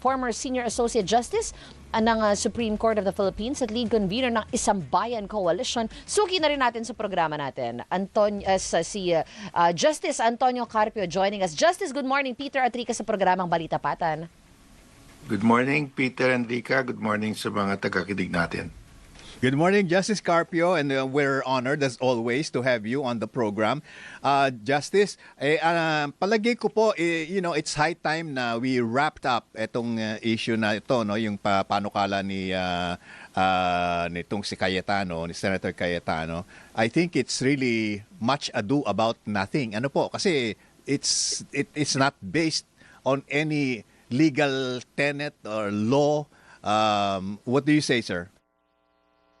former Senior Associate Justice ng uh, Supreme Court of the Philippines at lead convener ng Isang Bayan Coalition. Suki na rin natin sa programa natin. Anton, uh, sa, si uh, Justice Antonio Carpio joining us. Justice, good morning. Peter Atrica sa programang Balita Patan. Good morning, Peter and Rika. Good morning sa mga tagakinig natin. Good morning, Justice Carpio, and uh, we're honored as always to have you on the program. Uh, Justice, eh, uh, palagi ko po, eh, you know, it's high time na we wrapped up itong uh, issue na ito, no, yung pa- panukala ni uh, uh, nitong si Cayetano, ni Senator Cayetano. I think it's really much ado about nothing. Ano po? Kasi it's it, it's not based on any legal tenet or law. Um, what do you say, sir?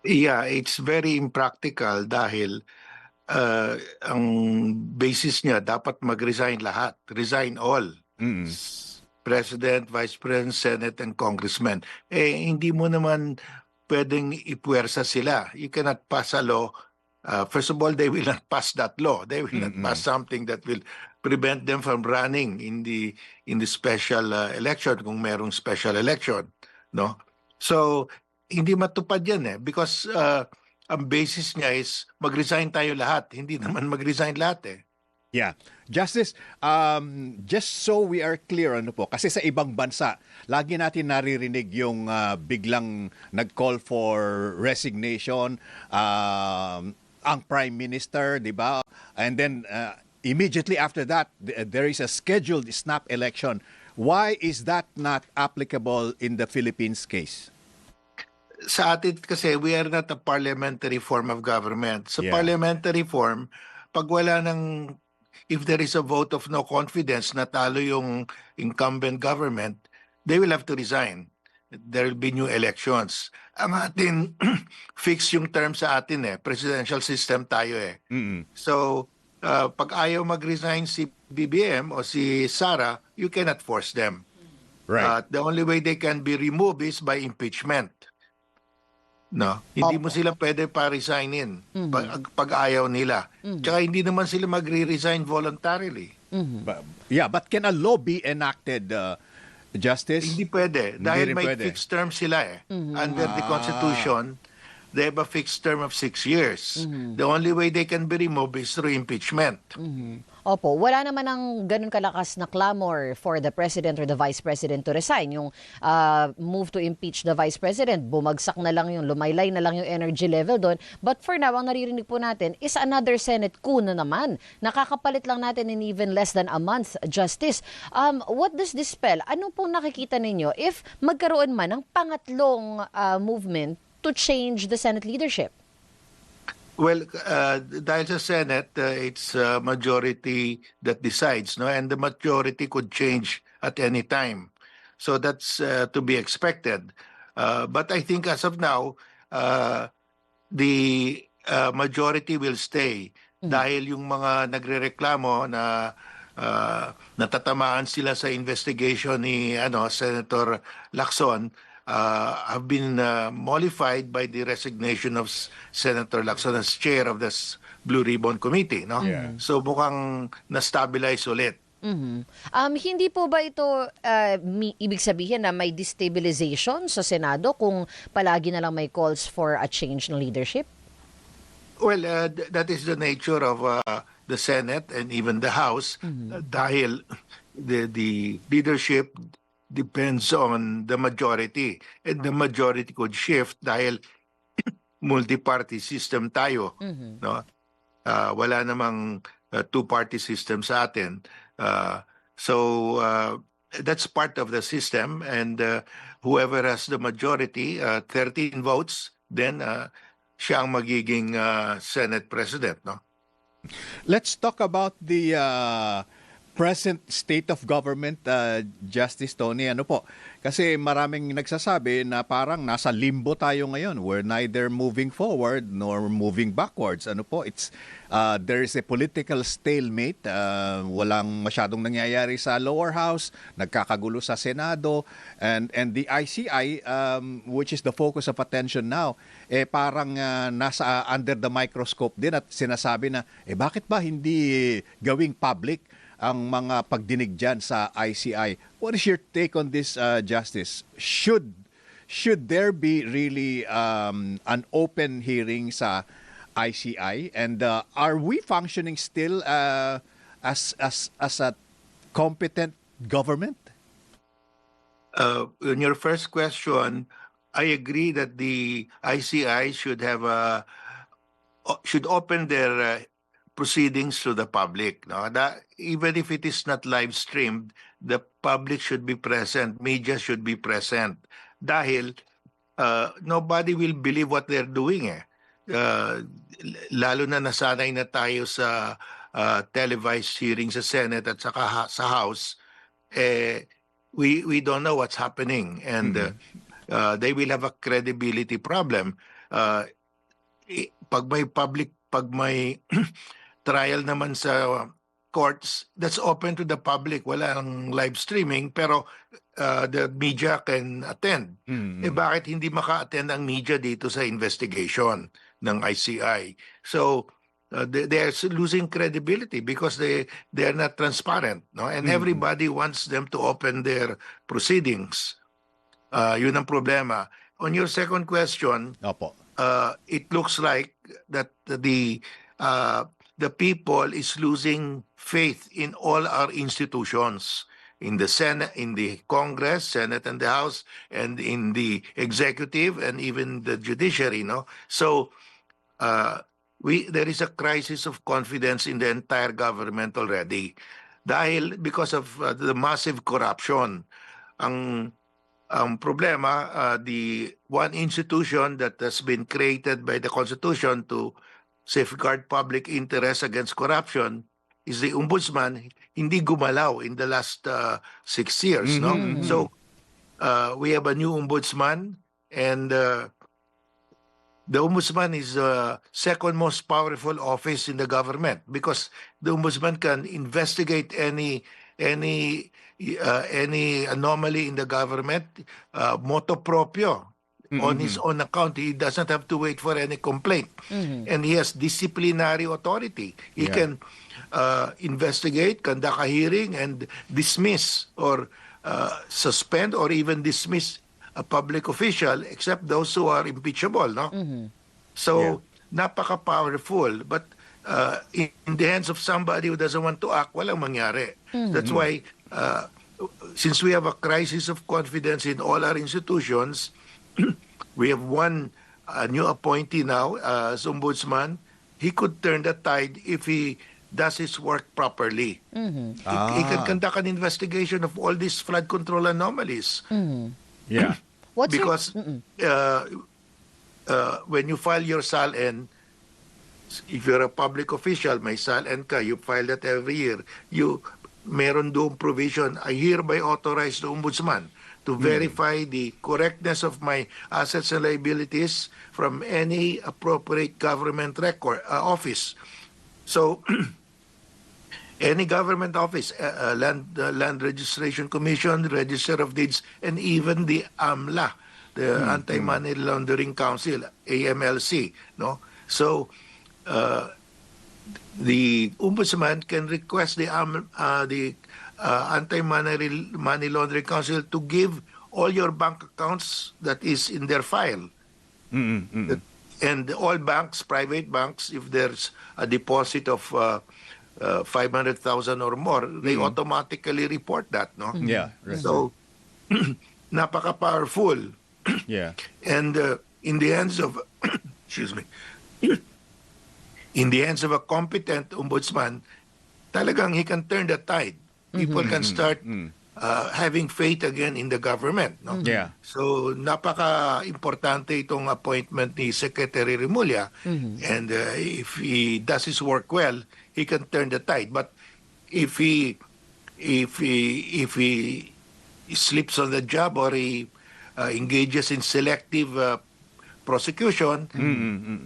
Yeah, it's very impractical dahil uh, ang basis niya dapat mag-resign lahat. Resign all. Mm. President, Vice President, Senate, and Congressmen. Eh, hindi mo naman pwedeng ipuwersa sila. You cannot pass a law. Uh, first of all, they will not pass that law. They will not Mm-mm. pass something that will prevent them from running in the in the special uh, election kung merong special election, no? So, hindi matupad yan eh because uh, ang basis niya is mag-resign tayo lahat. Hindi naman mag-resign lahat eh. Yeah. Justice, um, just so we are clear, ano po, kasi sa ibang bansa, lagi natin naririnig yung ah, biglang nag-call for resignation, um, ang Prime Minister, di ba? And then ah, immediately after that, th- there is a scheduled snap election. Why is that not applicable in the Philippines case? Sa atin kasi we are not a parliamentary form of government. Sa Yeah. parliamentary form, pag wala ng if there is a vote of no confidence na talo yung incumbent government, they will have to resign. There will be new elections. Ang atin fix yung term sa atin eh, presidential system tayo eh. Mm-mm. So, uh, pag ayaw mag-resign si BBM o si Sara, you cannot force them. Right. Uh, the only way they can be removed is by impeachment. No, hindi mo Opo. sila pwede pa-resignin Mhm. pag, pag ayaw nila. Tsaka hindi naman sila magre-resign voluntarily. Mhm. But- yeah, but can a law be enacted, uh, Justice? Hindi pwede Hindi dahil may pwede. fixed term sila eh. Under the Ah. Constitution, they have a fixed term of six years. The only way they can be removed is through impeachment. Opo, wala naman ang ganun kalakas na clamor for the president or the vice president to resign. Yung uh, move to impeach the vice president, bumagsak na lang yung, lumaylay na lang yung energy level doon. But for now, ang naririnig po natin is another Senate coup na naman. Nakakapalit lang natin in even less than a month, Justice. Um, what does this spell? Ano pong nakikita ninyo if magkaroon man ng pangatlong uh, movement to change the Senate leadership? Well, uh, dahil sa Senate, uh, it's uh, majority that decides, no? And the majority could change at any time. So that's uh, to be expected. Uh, but I think as of now, uh, the uh, majority will stay dahil yung mga nagrereklamo na uh, natatamaan sila sa investigation ni ano Senator Lacson uh, have been uh, mollified by the resignation of S- Senator Lacson as chair of this Blue Ribbon Committee. No? Yeah. So mukhang na-stabilize ulit. Mhm. Um, hindi po ba ito uh, mi- ibig sabihin na may destabilization sa Senado kung palagi na lang may calls for a change ng leadership? Well, uh, th- that is the nature of uh, the Senate and even the House uh, dahil the the leadership depends on the majority and the majority could shift dahil multi-party system tayo, no? Uh, wala namang uh, two-party system sa atin. Uh, so uh, that's part of the system and uh, whoever has the majority, uh, 13 votes, then uh, siya ang magiging uh, Senate President, no? Let's talk about the uh, present state of government, uh, Justice Tony. Ano po? Kasi maraming nagsasabi na parang nasa limbo tayo ngayon. We're neither moving forward nor moving backwards. Ano po? It's uh, there is a political stalemate. Uh, walang masyadong nangyayari sa lower house. Nagkakagulo sa Senado and and the ICI um, which is the focus of attention now eh parang uh, nasa uh, under the microscope din at sinasabi na eh bakit ba hindi gawing public ang mga pagdinig dyan sa ICI what is your take on this, uh, Justice? Should should there be really um, an open hearing sa ICI? And uh, are we functioning still uh, as as as a competent government? Uh, on your first question, I agree that the ICI should have a should open their uh, proceedings to the public. No, that even if it is not live streamed, the public should be present, media should be present. Dahil uh, nobody will believe what they're doing. Eh. Uh, lalo na nasanay na tayo sa uh, televised hearing sa Senate at saka ha- sa House. Eh, we we don't know what's happening and uh, uh, they will have a credibility problem uh, pag may public pag may trial naman sa courts that's open to the public walang live streaming pero uh, the media can attend Mm. eh bakit hindi maka-attend ang media dito sa investigation ng ICI so uh, they, they are losing credibility because they they are not transparent no and Mhm. everybody wants them to open their proceedings uh, yun ang problema on your second question Opo. uh, it looks like that the uh, the people is losing faith in all our institutions in the Senate, in the Congress, Senate and the House, and in the executive and even the judiciary. No, so uh, we there is a crisis of confidence in the entire government already, dahil because of uh, the massive corruption. Ang ang problema, uh, the one institution that has been created by the Constitution to safeguard public interest against corruption is the ombudsman. Hindi gumalaw in the last uh, six years. No, Mhm. so uh, we have a new ombudsman, and uh, the ombudsman is the second most powerful office in the government because the ombudsman can investigate any any uh, any anomaly in the government uh, moto proprio on his own account he doesn't have to wait for any complaint. And he has disciplinary authority. He Yeah. can uh, investigate conduct a hearing and dismiss or uh, suspend or even dismiss a public official except those who are impeachable no? So napaka powerful but uh, in, in the hands of somebody who doesn't want to act walang mangyari. That's why uh, since we have a crisis of confidence in all our institutions we have one uh, new appointee now uh, as ombudsman. He could turn the tide if he does his work properly. He, he can Ah. conduct an investigation of all these flood control anomalies. Yeah. What's your- because uh, uh, when you file your SALN, if you're a public official, may SALN ka, you file that every year, you meron doong provision, I hereby authorize the ombudsman to verify the correctness of my assets and liabilities from any appropriate government record uh, office. So any government office, uh, uh, land uh, land registration commission, register of deeds, and even the AMLA, the Anti-Money Laundering Council, AMLC. No, so uh, the ombudsman can request the uh, the uh, Anti-Money Money Laundering Council to give all your bank accounts that is in their file. Mm, mm, mm. And all banks, private banks, if there's a deposit of uh, uh, 500,000 or more, they automatically report that, no? Yeah. Right. So, napaka-powerful. Yeah. And uh, in the hands of, excuse me, in the hands of a competent ombudsman, talagang he can turn the tide. People can start uh, having faith again in the government. No? Yeah. So napaka-importante itong appointment ni Secretary Remulla. And uh, if he does his work well, he can turn the tide. But if he if he if he slips on the job or he uh, engages in selective uh, prosecution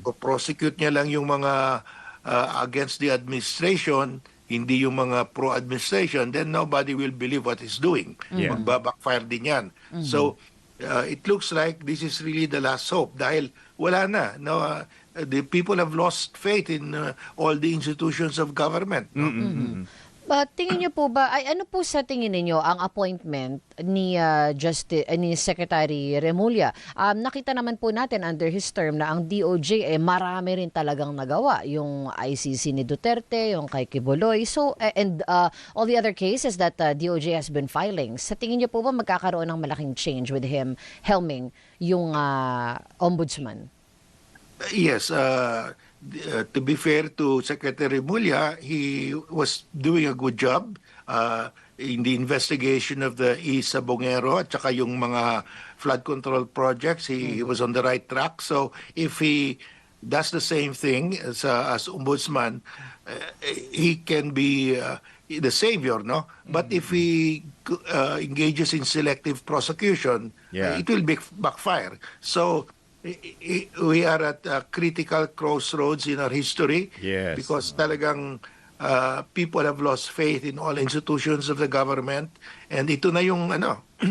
o prosecute niya lang yung mga uh, against the administration hindi yung mga pro-administration, then nobody will believe what he's doing. Yeah. Magbabackfire din yan. So, uh, it looks like this is really the last hope dahil wala na. No, uh, the people have lost faith in uh, all the institutions of government. no? But tingin niyo po ba ay ano po sa tingin niyo ang appointment ni uh, Justice ni Secretary Remulla? Um, nakita naman po natin under his term na ang DOJ eh marami rin talagang nagawa, yung ICC ni Duterte, yung kay Kibuloy. So eh, and uh, all the other cases that uh, DOJ has been filing. Sa tingin niyo po ba magkakaroon ng malaking change with him helming yung uh, ombudsman? Yes, uh, uh, to be fair to Secretary Mulya, he was doing a good job uh, in the investigation of the Isa Bongero at saka yung mga flood control projects. He, he was on the right track. So if he does the same thing as, uh, as ombudsman, uh, he can be uh, the savior, no? But if he uh, engages in selective prosecution, Yeah. it will be backfire. So we are at a critical crossroads in our history Yes. because talagang uh, people have lost faith in all institutions of the government and ito na yung ano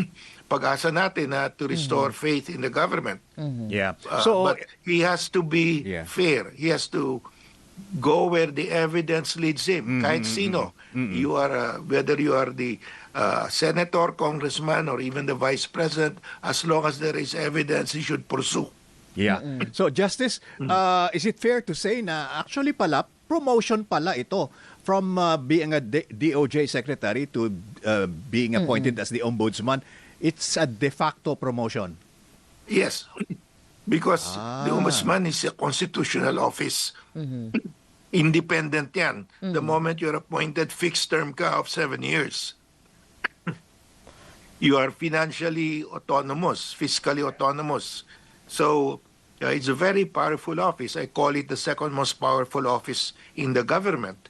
pag-asa natin na to restore faith in the government. Yeah. Uh, so, but he has to be Yeah. fair. He has to go where the evidence leads him. Kahit sino, you are uh, whether you are the uh, senator, congressman, or even the vice president, as long as there is evidence, he should pursue. Yeah. So Justice, uh, is it fair to say na actually pala promotion pala ito from uh, being a D- DOJ secretary to uh, being appointed as the ombudsman? It's a de facto promotion. Yes, because the Ah. ombudsman is a constitutional office. Independent yan. The moment you're appointed, fixed term ka of seven years. you are financially autonomous, fiscally autonomous. So uh, it's a very powerful office. I call it the second most powerful office in the government,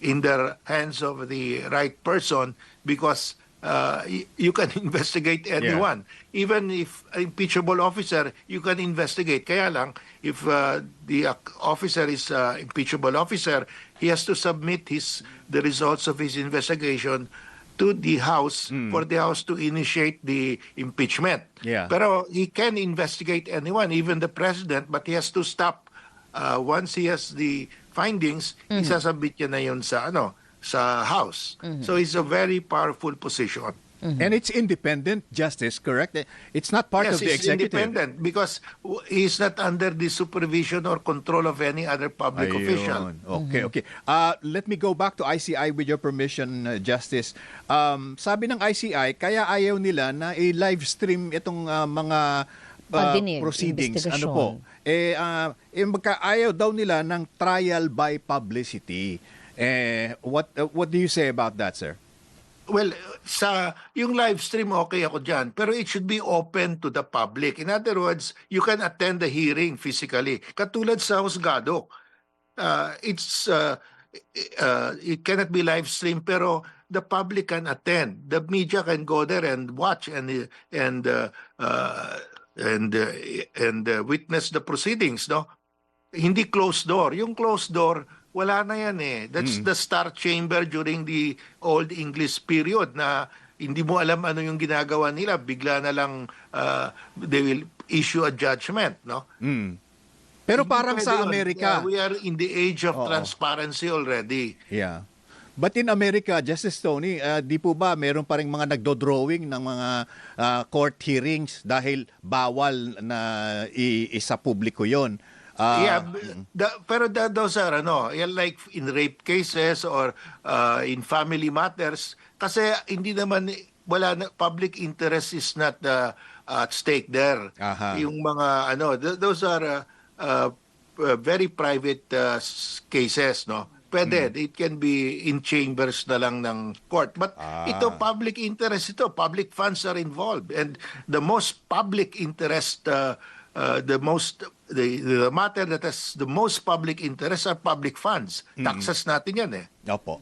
in the hands of the right person, because uh, you can investigate anyone. Even if impeachable officer, you can investigate. Kaya lang, if uh, the uh, officer is uh, impeachable officer, he has to submit his the results of his investigation to the House for the House to initiate the impeachment. Yeah. Pero he can investigate anyone, even the president, but he has to stop uh, once he has the findings, isasabit niya na yun sa ano sa House. So it's a very powerful position. And it's independent justice, correct? It's not part yes, of the he's executive. independent because he's not under the supervision or control of any other public official. Ayun. Okay, okay. Uh, let me go back to ICI with your permission, uh, Justice. Um, sabi ng ICI, kaya ayaw nila na i-live stream itong uh, mga uh, Pagdinig, proceedings. Ano po? Eh, uh, eh magka, ayaw daw nila ng trial by publicity. Eh, what uh, what do you say about that, sir? Well, sa yung live stream okay ako diyan, pero it should be open to the public. In other words, you can attend the hearing physically. Katulad sa husgado, uh, it's uh, uh, it cannot be live stream pero the public can attend. The media can go there and watch and and uh, uh, and uh, and uh, witness the proceedings, no? Hindi closed door. Yung closed door, wala na yan eh. That's the star chamber during the Old English period na hindi mo alam ano yung ginagawa nila. Bigla na lang uh, they will issue a judgment, no? Mm. Pero Hindi parang sa yun. Amerika, Yeah, we are in the age of Oo. transparency already. Yeah. But in America, Justice Tony, uh, di po ba meron pa rin mga nagdo-drawing ng mga uh, court hearings dahil bawal na isa publiko yon? Uh, yeah, b- the- pero that those are ano, like in rape cases or uh, in family matters kasi hindi naman wala na, public interest is not uh, at stake there. Aha. Yung mga ano, th- those are uh, uh, very private uh, cases, no. Pwede, it can be in chambers na lang ng court. But Ah. ito public interest ito, public funds are involved and the most public interest uh, uh, the most the, the matter that has the most public interest are public funds. Taxes natin yan eh. Opo.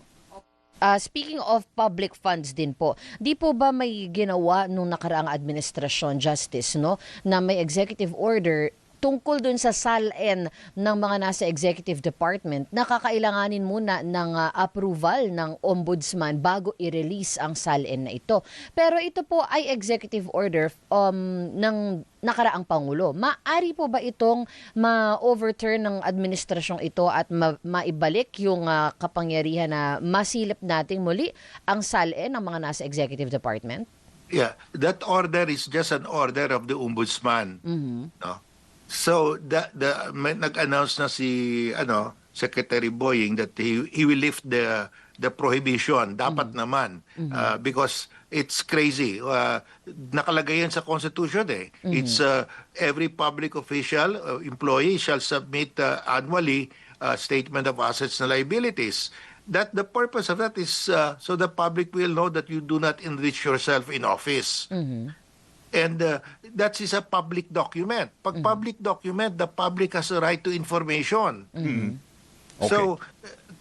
Ah, speaking of public funds din po, di po ba may ginawa nung nakaraang administrasyon justice no na may executive order tungkol dun sa SALN ng mga nasa executive department na kakailanganin muna ng ah, approval ng ombudsman bago i-release ang SALN na ito. Pero ito po ay executive order um, ng nakaraang Pangulo. Maari po ba itong ma-overturn ng administrasyong ito at ma- maibalik yung ah, kapangyarihan na masilip nating muli ang SALN ng mga nasa executive department? Yeah, that order is just an order of the ombudsman. Mhm. No? So the the may, nag-announce na si ano Secretary Boying that he he will lift the the prohibition. Dapat naman uh, because it's crazy. Uh, nakalagay yan sa constitution eh. It's uh, every public official uh, employee shall submit uh, annually a statement of assets and liabilities. That the purpose of that is uh, so the public will know that you do not enrich yourself in office And uh, that is a public document. Pag public document, the public has a right to information. So,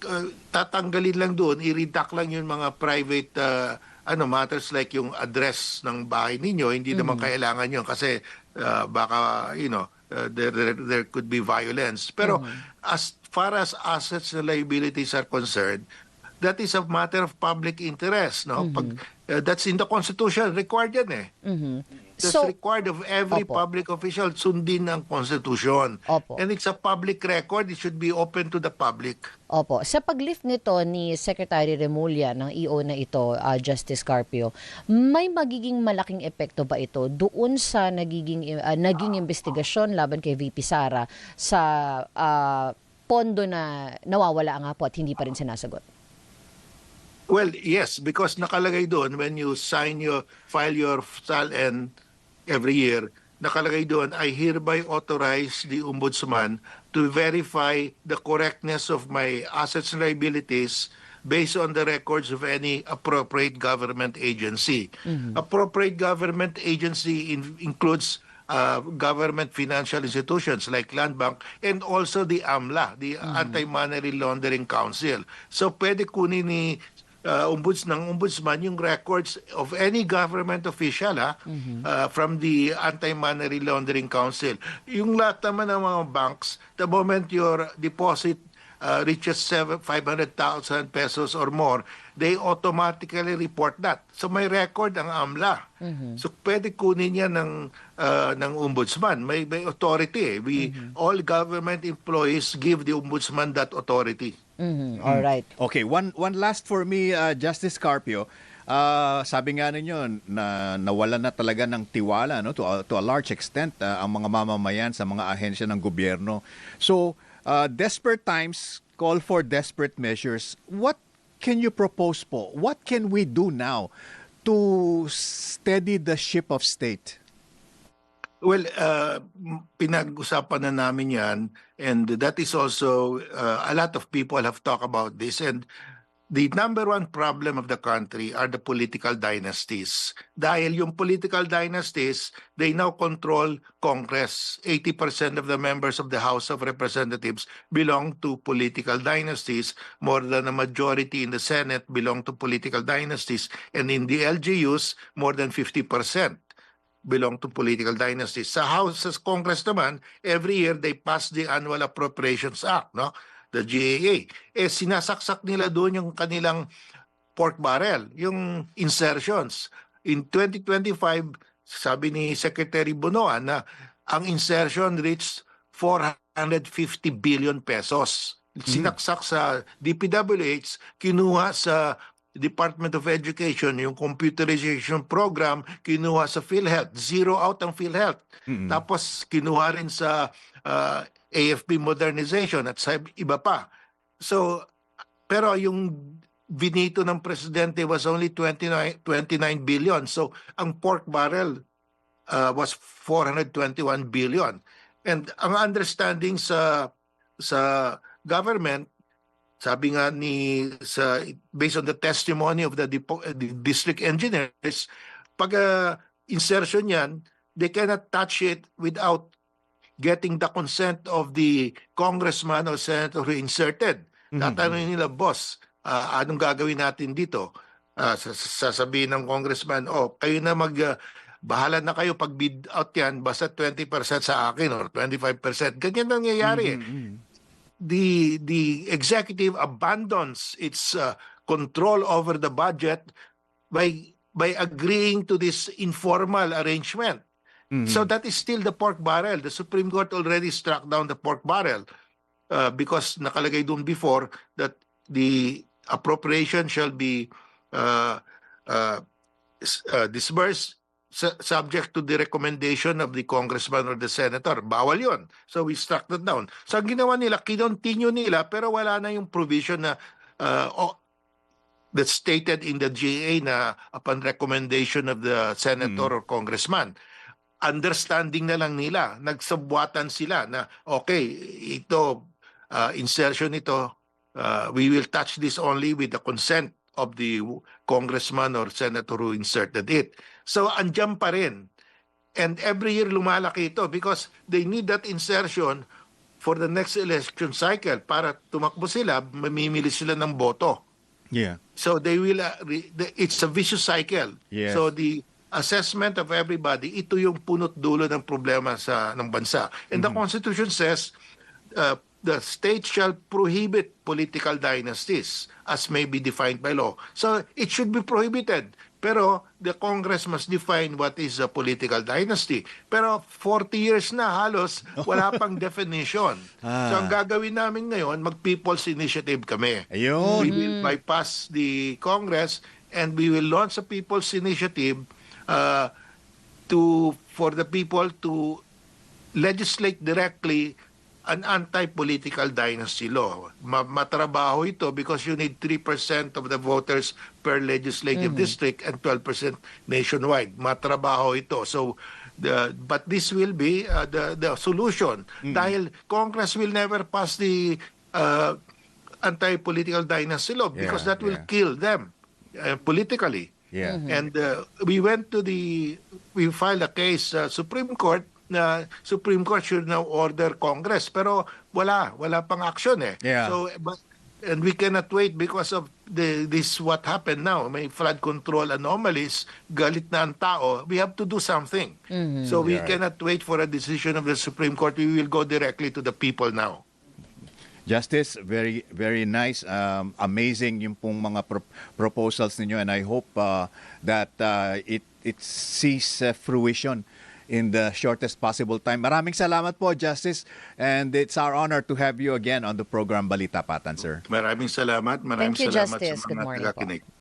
uh, tatanggalin lang doon, i-redact lang yung mga private uh, ano matters like yung address ng bahay ninyo, hindi naman kailangan yun kasi uh, baka, you know, uh, there, there, there could be violence. Pero as far as assets and liabilities are concerned, that is a matter of public interest. No? Pag, uh, that's in the Constitution, required yan eh. That's So- required of every Opo. public official sundin ang Constitution. Opo. And it's a public record. It should be open to the public. Opo. Sa paglift nito ni Secretary Remulla ng EO na ito, ah, Justice Carpio, may magiging malaking epekto ba ito doon sa nagiging ah, naging investigasyon laban kay VP Sara sa ah, pondo na nawawala nga po at hindi pa rin sinasagot? Well, yes, because nakalagay doon when you sign your file your SALN every year, nakalagay doon I hereby authorize the ombudsman to verify the correctness of my assets and liabilities based on the records of any appropriate government agency. Appropriate government agency in- includes uh, government financial institutions like Land Bank and also the AMLA, the Anti-Money Laundering Council. So pwede kunin ni uh, ombuds ng ombudsman yung records of any government official ha uh, from the Anti-Money Laundering Council. Yung lahat naman ng mga banks, the moment your deposit uh, reaches seven- 500,000 pesos or more, they automatically report that. So may record ang AMLA. So pwede kunin yan ng uh, ng ombudsman. May may authority eh. We all government employees give the ombudsman that authority. Mhm. All right. Okay, one one last for me, uh, Justice Carpio. Uh, sabi nga ninyo na nawala na talaga ng tiwala no to a, to a large extent uh, ang mga mamamayan sa mga ahensya ng gobyerno. So, uh, desperate times call for desperate measures. What can you propose po? What can we do now to steady the ship of state? Well, uh, pinag-usapan na namin yan and that is also, uh, a lot of people have talked about this and the number one problem of the country are the political dynasties. Dahil yung political dynasties, they now control Congress. 80% of the members of the House of Representatives belong to political dynasties. More than a majority in the Senate belong to political dynasties. And in the LGUs, more than 50% belong to political dynasties. Sa House, sa Congress naman, every year they pass the Annual Appropriations Act, no? The GAA. Eh, sinasaksak nila doon yung kanilang pork barrel, yung insertions. In 2025, sabi ni Secretary Bonoan na ang insertion reached 450 billion pesos. Sinaksak sa DPWH, kinuha sa Department of Education, yung computerization program, kinuha sa PhilHealth. Zero out ang PhilHealth. Tapos kinuha rin sa uh, AFP modernization at sa iba pa. So, pero yung binito ng presidente was only 29, 29 billion. So, ang pork barrel uh, was 421 billion. And ang understanding sa sa government sabi nga ni sa based on the testimony of the, depo- uh, the district engineers pag uh, insertion yan they cannot touch it without getting the consent of the congressman or senator who inserted tatanungin nila boss uh, anong gagawin natin dito sas- sasabihin ng congressman oh kayo na mag uh, bahala na kayo pag bid out yan, basta 20% sa akin or 25%. Ganyan nangyayari. eh. The, the executive abandons its uh, control over the budget by, by agreeing to this informal arrangement. Mhm. So that is still the pork barrel. The Supreme Court already struck down the pork barrel uh, because nakalagay doon before that the appropriation shall be uh, uh, uh, disbursed su- subject to the recommendation of the congressman or the senator. Bawal yon. So we struck that down. So ang ginawa nila, kinontinue nila pero wala na yung provision na uh, o- that's stated in the GA na upon recommendation of the senator or congressman understanding na lang nila, nagsabwatan sila na okay, ito uh, insertion ito uh, we will touch this only with the consent of the congressman or senator who inserted it. So andyan pa rin. And every year lumalaki ito because they need that insertion for the next election cycle para tumakbo sila, mamimili sila ng boto. Yeah. So they will uh, re- the- it's a vicious cycle. Yes. So the assessment of everybody, ito yung punot dulo ng problema sa ng bansa. And the constitution says uh, the state shall prohibit political dynasties as may be defined by law. So it should be prohibited. Pero the Congress must define what is a political dynasty. Pero 40 years na halos wala pang definition. So ang gagawin namin ngayon, mag-people's initiative kami. Ayun. We will bypass the Congress and we will launch a people's initiative uh, to for the people to legislate directly an anti-political dynasty law. Ma- matrabaho ito because you need 3% of the voters per legislative district and 12% nationwide. Matrabaho ito. So the but this will be uh, the the solution dahil Congress will never pass the uh, anti-political dynasty law because Yeah, that will yeah. kill them uh, politically. Yeah. And uh, we went to the, we filed a case sa Supreme Court na Supreme Court should now order Congress. Pero wala, wala pang action eh. Yeah. So, but, and we cannot wait because of the, this what happened now. May flood control anomalies, galit na ang tao. We have to do something. So we Yeah. cannot wait for a decision of the Supreme Court. We will go directly to the people now. Justice, very very nice, um, amazing yung pong mga pro- proposals ninyo and I hope uh, that uh, it it sees uh, fruition in the shortest possible time. Maraming salamat po, Justice, and it's our honor to have you again on the program Balita Patan, sir. Maraming salamat. Maraming Thank you, salamat Justice. sa Good morning po.